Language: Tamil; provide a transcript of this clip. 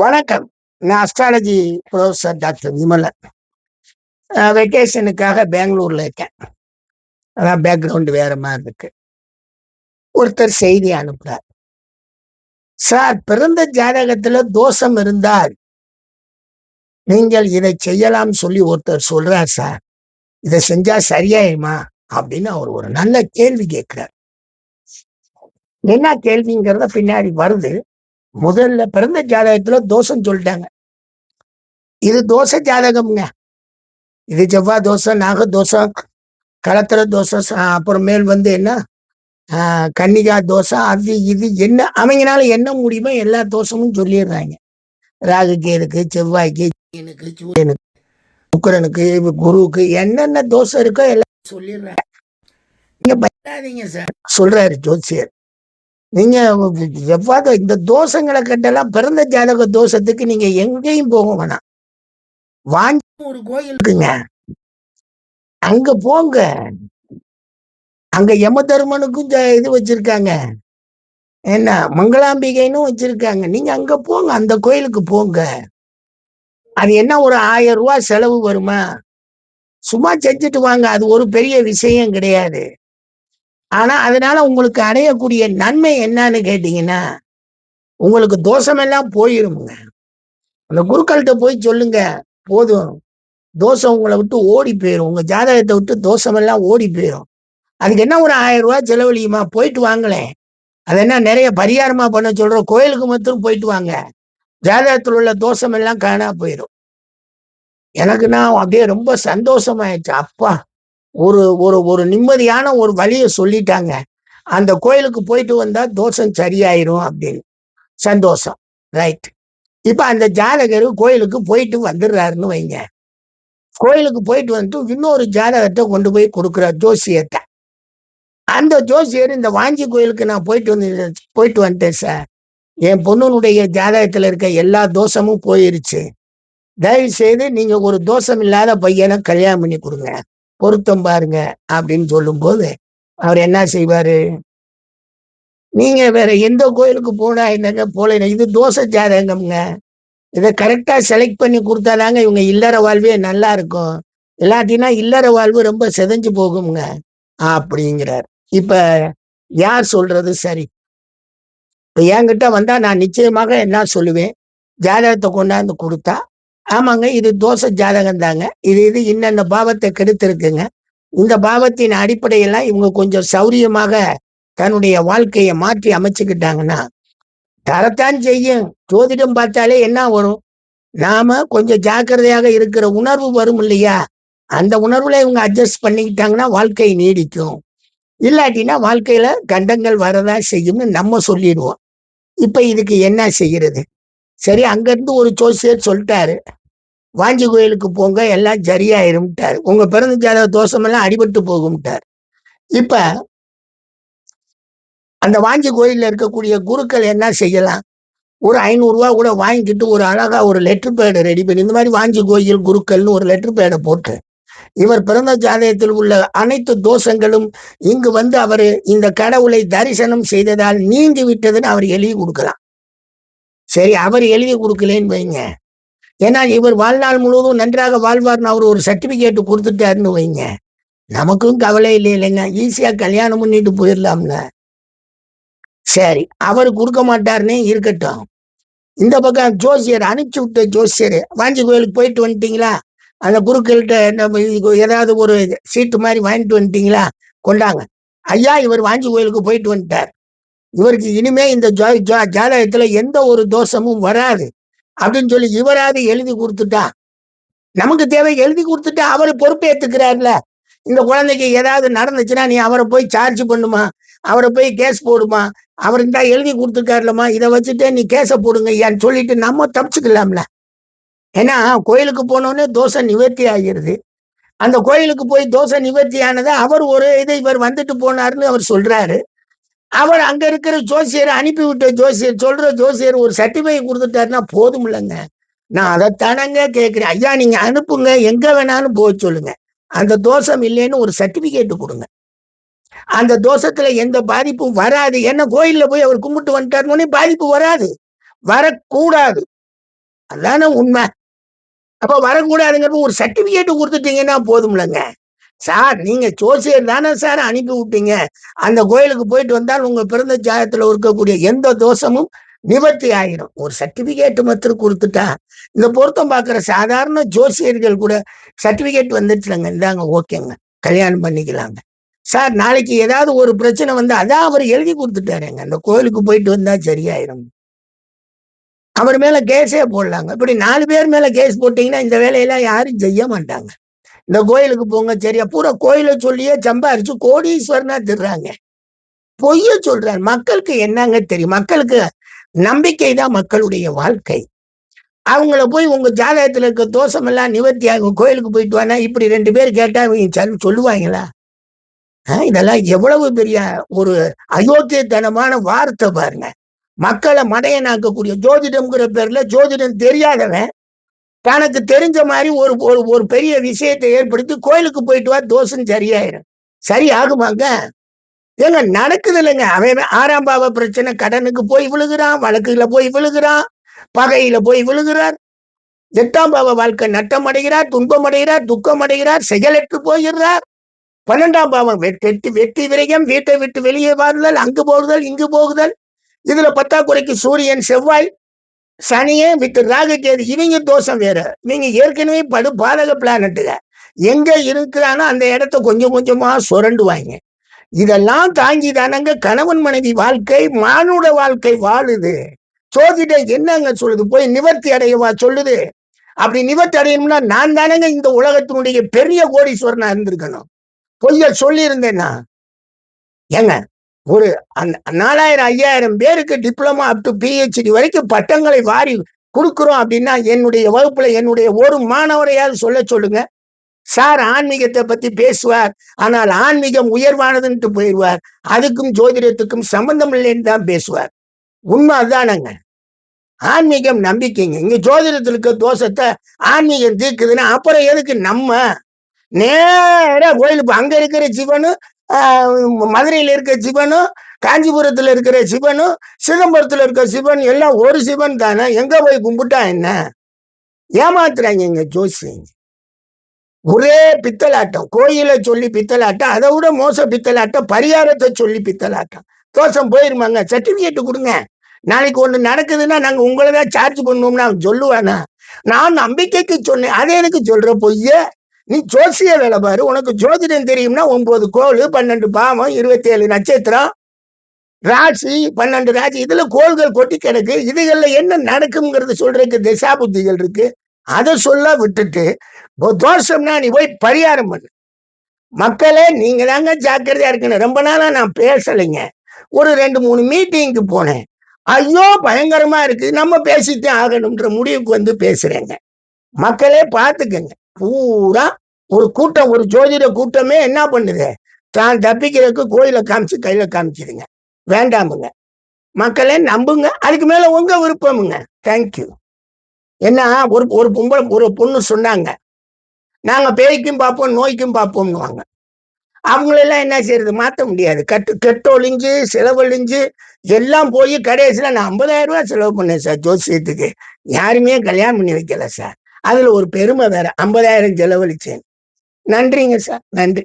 வணக்கம். நான் அஸ்ட்ராலஜி ப்ரொஃபஸர் டாக்டர் விமலன் வெக்கேஷனுக்காக பெங்களூர்ல இருக்கேன். அதான் பேக்ரவுண்ட் வேற மாதிரி இருக்கு. ஒருத்தர் செய்தி அனுப்புறார். சார் பிறந்த ஜாதகத்துல தோஷம் இருந்தால் நீங்கள் இதை செய்யலாம் சொல்லி ஒருத்தர் சொல்றார் சார். இதை செஞ்சா சரியாயுமா? அப்படின்னு அவர் ஒரு நல்ல கேள்வி கேட்கிறார். என்ன கேள்விங்கிறத பின்னாடி வருது. முதல்ல பிறந்த ஜாதகத்துல தோஷம் சொல்லிட்டாங்க. இது தோசை ஜாதகம்ங்க. இது செவ்வாய் தோசை நாக தோசை களத்திர தோசை அப்புறமேல் வந்து என்ன? ஆஹ், கன்னிகா தோசை அது இது என்ன அவங்கனால என்ன முடியுமோ எல்லா தோஷமும் சொல்லிடுறாங்க. ராகுக்கு கேதுக்கு செவ்வாய்க்கு சூரியனுக்கு சூரியனுக்கு சுக்கிரனுக்கு குருவுக்கு என்னென்ன தோசை இருக்கோ எல்லாம் சொல்லிடுறாங்க. நீங்க பயப்படாதீங்க சார். சொல்றாரு ஜோசியர். நீங்க எவ்வாறு இந்த தோஷங்களை கண்டெல்லாம் பிறந்த ஜாதக தோஷத்துக்கு நீங்க எங்கேயும் போக வேணாம். வாஞ்சி ஒரு கோயில் இருக்குங்க. அங்க போங்க. அங்க யம தர்மனுக்கும் இது வச்சிருக்காங்க. என்ன மங்களாம்பிகைன்னு வச்சிருக்காங்க. நீங்க அங்க போங்க அந்த கோயிலுக்கு போங்க. அது என்ன ஒரு ஆயிரம் ரூபாய் செலவு வருமா? சும்மா செஞ்சுட்டு வாங்க அது ஒரு பெரிய விஷயம் கிடையாது. ஆனா அதனால உங்களுக்கு அடையக்கூடிய நன்மை என்னன்னு கேட்டீங்கன்னா உங்களுக்கு தோஷமெல்லாம் போயிருமுங்க. அந்த குருக்கள்கிட்ட போய் சொல்லுங்க போதும். தோஷம் உங்களை விட்டு ஓடி போயிடும் உங்க ஜாதகத்தை விட்டு தோஷமெல்லாம் ஓடி போயிடும் அதுக்கு என்ன ஒரு ஆயிரம் ரூபாய் செலவழியுமா? போயிட்டு வாங்களேன். அது என்ன நிறைய பரிகாரமா பண்ண சொல்றோம். கோயிலுக்கு மட்டும் போயிட்டு வாங்க. ஜாதகத்தில் உள்ள தோஷம் எல்லாம் காணா போயிடும் எனக்கு நான் அப்படியே ரொம்ப சந்தோஷமாயிடுச்சு. அப்பா ஒரு ஒரு ஒரு நிம்மதியான ஒரு வழியை சொல்லிட்டாங்க. அந்த கோயிலுக்கு போயிட்டு வந்தா தோஷம் சரியாயிரும் அப்படின்னு. சந்தோஷம் ரைட் இப்ப அந்த ஜாதகர் கோயிலுக்கு போயிட்டு வந்துடுறாருன்னு வைங்க. கோயிலுக்கு போயிட்டு வந்துட்டு இன்னொரு ஜாதகத்தை கொண்டு போய் கொடுக்குற ஜோசியத்தை அந்த ஜோசியர் இந்த வாஞ்சி கோயிலுக்கு நான் போயிட்டு வந்து போயிட்டு வந்துட்டேன் சார். என் பொண்ணுனுடைய ஜாதகத்துல இருக்க எல்லா தோஷமும் போயிருச்சு. தயவு செய்து நீங்க ஒரு தோஷம் இல்லாத பையனை கல்யாணம் பண்ணி கொடுங்க. பொருத்தம் பாருங்க அப்படின்னு சொல்லும்போது அவர் என்ன செய்வாரு? நீங்க வேற எந்த கோயிலுக்கு போனா என்னங்க போல இது தோசை ஜாதகம்ங்க. இதை கரெக்டா செலக்ட் பண்ணி கொடுத்தாதாங்க இவங்க இல்லற வாழ்வே நல்லா இருக்கும். இல்லாட்டினா இல்லற வாழ்வு ரொம்ப செதஞ்சு போகுங்க அப்படிங்கிறார். இப்ப யார் சொல்றது சரி? இப்ப என்கிட்ட வந்தா நான் நிச்சயமாக என்ன சொல்லுவேன்? ஜாதகத்தை கொண்டாந்து கொடுத்தா ஆமாங்க இது தோசை ஜாதகம் தாங்க இது இது இன்னென்ன பாவத்தை கெடுத்திருக்குங்க. இந்த பாவத்தின் அடிப்படையெல்லாம் இவங்க கொஞ்சம் சௌரியமாக தன்னுடைய வாழ்க்கையை மாற்றி அமைச்சுக்கிட்டாங்கன்னா தரத்தான் செய்யும். ஜோதிடம் பார்த்தாலே என்ன வரும்? நாம கொஞ்சம் ஜாக்கிரதையாக இருக்கிற உணர்வு வரும் இல்லையா? அந்த உணர்வுல இவங்க அட்ஜஸ்ட் பண்ணிக்கிட்டாங்கன்னா வாழ்க்கை நீடிக்கும். இல்லாட்டினா வாழ்க்கையில கண்டங்கள் வரதா செய்யும்னு நம்ம சொல்லிடுவோம். இப்ப இதுக்கு என்ன செய்யறது? சரி அங்கிருந்து ஒரு ஜோசியர் சொல்லிட்டாரு. வாஞ்சி கோயிலுக்கு போங்க எல்லாம் சரியாயிரும்ட்டார். உங்க பிறந்த ஜாதக தோஷமெல்லாம் அடிபட்டு போகும்ட்டார். இப்ப அந்த வாஞ்சி கோயில்ல இருக்கக்கூடிய குருக்கள் என்ன செய்யலாம்? ஒரு ஐநூறுரூவா கூட வாங்கிக்கிட்டு ஒரு அழகா ஒரு லெட்டர் பேடை ரெடி பண்ணி இந்த மாதிரி வாஞ்சி கோயில் குருக்கள்னு ஒரு லெட்டர் பேடை போட்டு இவர் பிறந்த ஜாதகத்தில் உள்ள அனைத்து தோஷங்களும் இங்கு வந்து அவர் இந்த கடவுளை தரிசனம் செய்ததால் நீங்கி விட்டதுன்னு அவர் எழுதி கொடுக்கலாம். சரி அவர் எழுதி கொடுக்கலன்னு வைங்க. ஏன்னா இவர் வாழ்நாள் முழுவதும் நன்றாக வாழ்வார்னு அவர் ஒரு சர்டிபிகேட் கொடுத்துட்டாருன்னு வைங்க. நமக்கும் கவலை இல்லை இல்லைங்க. ஈஸியா கல்யாணம் பண்ணிட்டு போயிடலாம்ல. சரி அவர் கொடுக்க மாட்டாருன்னே இருக்கட்டும். இந்த பக்கம் ஜோசியர் அனுப்பிச்சு விட்ட ஜோசியர் வாஞ்சி கோயிலுக்கு போயிட்டு வந்துட்டீங்களா? அந்த குருக்கள்கிட்ட ஏதாவது ஒரு சீட்டு மாதிரி வாங்கிட்டு வந்துட்டீங்களா? கொண்டாங்க. ஐயா இவர் வாஞ்சி கோயிலுக்கு போயிட்டு வந்துட்டார். இவருக்கு இனிமே இந்த ஜா- ஜா- ஜாதகத்துல எந்த ஒரு தோஷமும் வராது. அப்படின்னு சொல்லி இவராது எழுதி கொடுத்துட்டா? நமக்கு தேவை எழுதி கொடுத்துட்டா அவர் பொறுப்பேத்துக்கிறார்ல இந்த குழந்தைக்கு ஏதாவது நடந்துச்சுன்னா நீ அவரை போய் சார்ஜ் பண்ணுமா? அவரை போய் கேஸ் போடுமா? அவர் இருந்தா எழுதி கொடுத்துருக்காருலம்மா இதை வச்சுட்டு நீ கேச போடுங்க ஐயான்னு சொல்லிட்டு நம்ம தப்பிச்சுக்கலாம்ல. ஏன்னா கோயிலுக்கு போனோடனே தோசை நிவர்த்தி ஆகிருது. அந்த கோயிலுக்கு போய் தோசை நிவர்த்தி ஆனதை அவர் ஒரு இது இவர் வந்துட்டு போனாருன்னு அவர் சொல்றாரு. அவர் அங்க இருக்கிற ஜோசியரை அனுப்பி விட்ட ஜோசியர் சொல்ற ஜோசியர் ஒரு சர்டிஃபிகேட் கொடுத்துட்டாருன்னா போதும் இல்லைங்க நான் அதைத்தானங்க கேட்கிறேன் ஐயா நீங்க அனுப்புங்க. எங்க வேணாலும் போக சொல்லுங்க. அந்த தோஷம் இல்லைன்னு ஒரு சர்டிபிகேட் கொடுங்க. அந்த தோஷத்துல எந்த பாதிப்பும் வராது. என்ன கோயில்ல போய் அவர் கும்பிட்டு வந்துட்டாருன்னு பாதிப்பு வராது. வரக்கூடாது. அதானே உண்மை. அப்ப வரக்கூடாதுங்கிறப்ப ஒரு சர்டிபிகேட் கொடுத்துட்டீங்கன்னா போதும்லங்க சார் நீங்க ஜோசியர் தானே சார் அனுப்பி விட்டீங்க. அந்த கோயிலுக்கு போயிட்டு வந்தால் உங்க பிறந்த ஜாயத்துல இருக்கக்கூடிய எந்த தோஷமும் நிவர்த்தி ஆயிரும். ஒரு சர்டிபிகேட் மாத்திரம் கொடுத்துட்டா இந்த பொருத்தம் பாக்குற சாதாரண ஜோசியர்கள் கூட சர்டிபிகேட் வந்துச்சுலங்க இந்தாங்க ஓகேங்க. கல்யாணம் பண்ணிக்கலாங்க. சார் நாளைக்கு ஏதாவது ஒரு பிரச்சனை வந்து அதான் அவர் எழுதி கொடுத்துட்டாருங்க. அந்த கோயிலுக்கு போயிட்டு வந்தா சரியாயிரும். அவர் மேல கேஸே போடலாங்க. இப்படி நாலு பேர் மேல கேஸ் போட்டீங்கன்னா இந்த வேலையெல்லாம் யாரும் செய்ய மாட்டாங்க. இந்த கோயிலுக்கு போங்க சரியா? பூரா கோயிலை சொல்லியே சம்பாரிச்சு கோடீஸ்வரனா திடுறாங்க பொய்ய சொல்றாரு. மக்களுக்கு என்னங்க தெரியும்? மக்களுக்கு நம்பிக்கை தான் மக்களுடைய வாழ்க்கை. அவங்கள போய் உங்க ஜாதகத்துல இருக்க தோஷம் எல்லாம் நிவர்த்தி ஆகும். கோயிலுக்கு போயிட்டு வானா? இப்படி ரெண்டு பேர் கேட்டா இவங்க சொல்லுவாங்களா? இதெல்லாம் எவ்வளவு பெரிய ஒரு அயோக்கியத்தனமான வார்த்தை பாருங்க. மக்களை மடையனாக்கக்கூடிய ஜோதிடம்ங்கிற பேர்ல ஜோதிடம் தெரியாதவன் தனக்கு தெரிஞ்ச மாதிரி ஒரு ஒரு ஒரு பெரிய விஷயத்தை ஏற்படுத்தி கோயிலுக்கு போயிட்டு வா தோஷம் சரியாயிரும். சரி ஆகுமாங்க ஏங்க நடக்குது இல்லைங்க அவன் ஆறாம் பாவ பிரச்சனை கடனுக்கு போய் விழுகிறான் வழக்குல போய் விழுகிறான் பகையில போய் விழுகிறார். எட்டாம் பாவ வாழ்க்கை நட்டம் அடைகிறார் துன்பம் அடைகிறார் துக்கம் அடைகிறார் செயலற்று போகிறார் பன்னெண்டாம் பாவம் வெட்டி வெட்டி விரயம் வீட்டை விட்டு வெளியே வாருதல் அங்கு போகுதல் இங்கு போகுதல். இதுல பத்தாக்குறைக்கு சூரியன் செவ்வாய் சனியே வித் ராகு கேது இவங்க தோஷம் வேற. நீங்க ஏற்கனவே படு பாதக பிளானட்டுங்க எங்க இருக்கிறானோ அந்த இடத்த கொஞ்சம் கொஞ்சமா சுரண்டுவாங்க. இதெல்லாம் தாங்கி தானங்க கணவன் மனைவி வாழ்க்கை மானுட வாழ்க்கை வாழுது. சோதிட என்னங்க சொல்லுது? போய் நிவர்த்தி அடையவா சொல்லுது? அப்படி நிவர்த்தி அடையணும்னா நான் தானங்க இந்த உலகத்தினுடைய பெரிய கோடீஸ்வரனா இருந்திருக்கணும். பொய்ய சொல்லி இருந்தேன்னா ஏங்க ஒரு நாலாயிரம் ஐயாயிரம் பேருக்கு டிப்ளமா அப் டு பிஹெச்டி வரைக்கும் பட்டங்களை வாரி கொடுக்குறோம் அப்படின்னா என்னுடைய வகுப்புல என்னுடைய ஒரு மாணவரையாவது சொல்ல சொல்லுங்க. சார் ஆன்மீகத்தை பத்தி பேசுவார் ஆனால் ஆன்மீகம் உயர்வானதுன்ட்டு போயிடுவார். அதுக்கும் ஜோதிடத்துக்கும் சம்பந்தம் இல்லைன்னு தான் பேசுவார். உண்மை அதுதானங்க. ஆன்மீகம் நம்பிக்கைங்க. இங்க ஜோதிடத்துல இருக்க தோஷத்தை ஆன்மீகம் தீர்க்குதுன்னா அப்புறம் எதுக்கு நம்ம? நேர கோயிலுக்கு அங்க இருக்கிற ஜீவனும் மதுரையில் இருக்க சிவனும் காஞ்சிபுரத்தில் இருக்கிற சிவனும் சிதம்பரத்தில் இருக்கிற சிவன் எல்லாம் ஒரு சிவன் தானே? எங்க போய் கும்பிட்டா என்ன? ஏமாத்துறாங்க எங்க ஜோசி ஒரே பித்தலாட்டம். கோயிலை சொல்லி பித்தலாட்டம் அதை விட மோச பித்தலாட்டம் பரிகாரத்தை சொல்லி பித்தலாட்டம். தோஷம் போயிருமாங்க. சர்டிபிகேட் கொடுங்க. நாளைக்கு ஒன்று நடக்குதுன்னா நாங்கள் உங்களை தான் சார்ஜ் பண்ணுவோம்னா சொல்லுவானா? நான் நம்பிக்கைக்கு சொன்னேன். அதே எனக்கு சொல்ற பொய்ய நீ ஜோசிய வேலை பாரு. உனக்கு ஜோதிடம் தெரியும்னா ஒன்பது கோல் பன்னெண்டு பாவம் இருபத்தி ஏழு நட்சத்திரம் ராசி பன்னெண்டு ராசி. இதுல கோள்கள் கொட்டி கிடக்கு. இதுகள்ல என்ன நடக்குங்கிறது சொல்றதுக்கு திசா புத்திகள் இருக்கு. அதை சொல்ல விட்டுட்டு தோஷம்னா நீ போய் பரிகாரம் பண்ணு. மக்களே நீங்க தாங்க ஜாக்கிரதையா இருக்கணும். ரொம்ப நாளா நான் பேசலைங்க. ஒரு ரெண்டு மூணு மீட்டிங்க்கு போனேன். ஐயோ பயங்கரமா இருக்கு. நம்ம பேசித்தான் ஆகணும்ன்ற முடிவுக்கு வந்து பேசுறேங்க. மக்களே பார்த்துக்கங்க. பூரா ஒரு கூட்டம் ஒரு ஜோதிட கூட்டமே என்ன பண்ணுது? தான் தப்பிக்கிறதுக்கு கோயில காமிச்சு கையில காமிச்சிடுங்க வேண்டாமுங்க. மக்களே நம்புங்க. அதுக்கு மேல உங்க விருப்பமுங்க. தேங்க்யூ என்ன ஒரு ஒரு பொம்பளை ஒரு பொண்ணு சொன்னாங்க. நாங்க பேய்க்கும் பார்ப்போம் நோய்க்கும் பார்ப்போம்னுவாங்க. அவங்களெல்லாம் என்ன செய்யறது? மாற்ற முடியாது. கட்டு கெட்டொழிஞ்சு செலவழிஞ்சு எல்லாம் போய் கடைசியில் நான் ஐம்பதாயிரம் ரூபாய் செலவு பண்ணேன் சார் ஜோசியத்துக்கு. யாருமே கல்யாணம் பண்ணி வைக்கல சார். அதுல ஒரு பெருமை வேற. ஐம்பதாயிரம் செலவழிச்சேன். நன்றிங்க சார். நன்றி.